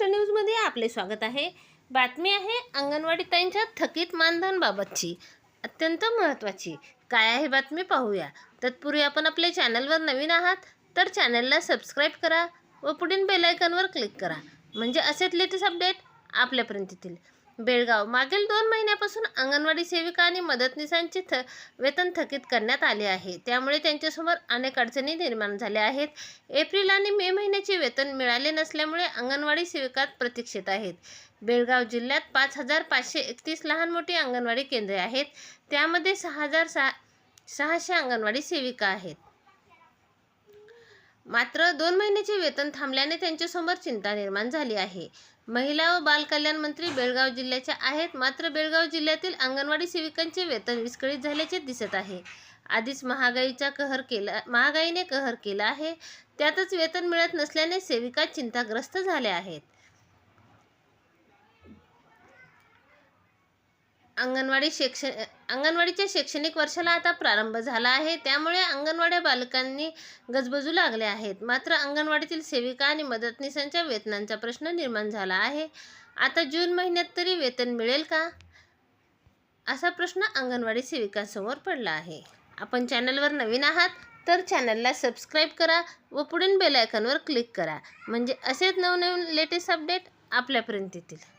महाराष्ट्र न्यूजमध्ये आपले स्वागत आहे. बातमी आहे अंगणवाडी ताईंच्या थकीत मानधनबाबतची अत्यंत महत्त्वाची. काय आहे बातमी पाहूया. तत्पूर्वी आपण आपल्या चॅनलवर नवीन आहात तर चॅनलला सबस्क्राईब करा व पुढील बेलायकनवर क्लिक करा. म्हणजे असेच लेटेस्ट अपडेट आपल्यापर्यंत येतील. बेळगाव. मागील दोन महिन्यापासून अंगणवाडी सेविका आणि मदतनीसांचे थ वेतन थकीत करण्यात आले आहे. त्यामुळे त्यांच्यासमोर अनेक अडचणी निर्माण झाल्या आहेत. एप्रिल आणि मे महिन्याचे वेतन मिळाले नसल्यामुळे अंगणवाडी सेविका प्रतीक्षेत आहेत. बेळगाव जिल्ह्यात पाच हजार पाचशे एकतीस लहान मोठी अंगणवाडी केंद्रे आहेत. त्यामध्ये सहा हजार सहा सहाशे अंगणवाडी सेविका आहेत. मात्र दोन महिन्याचे वेतन थांबल्याने त्यांच्यासमोर चिंता निर्माण झाली आहे. महिला व बालकल्याण मंत्री बेळगाव जिल्ह्याच्या आहेत मात्र बेळगाव जिल्ह्यातील अंगणवाडी सेविकांचे वेतन विस्कळीत झाल्याचे दिसत आहे. आधीच महागाईचा कहर केला महागाईने कहर केला आहे. त्यातच वेतन मिळत नसल्याने सेविका चिंताग्रस्त झाल्या आहेत. अंगणवाडी शिक्षण अंगणवाडीच्या शैक्षणिक वर्षाला आता प्रारंभ झाला आहे. त्यामुळे अंगणवाड्या बालकांनी गजबजू लागले आहेत. मात्र अंगणवाडीतील सेविका आणि मदतनीसांच्या वेतनांचा प्रश्न निर्माण झाला आहे. आता जून महिन्यात तरी वेतन मिळेल का? असा प्रश्न अंगणवाडी सेविकांसमोर पडला आहे. आपण चॅनलवर नवीन आहात तर चॅनलला सबस्क्राईब करा व पुढील बेलायकनवर क्लिक करा. म्हणजे असेच नवनवीन लेटेस्ट अपडेट आपल्यापर्यंत येतील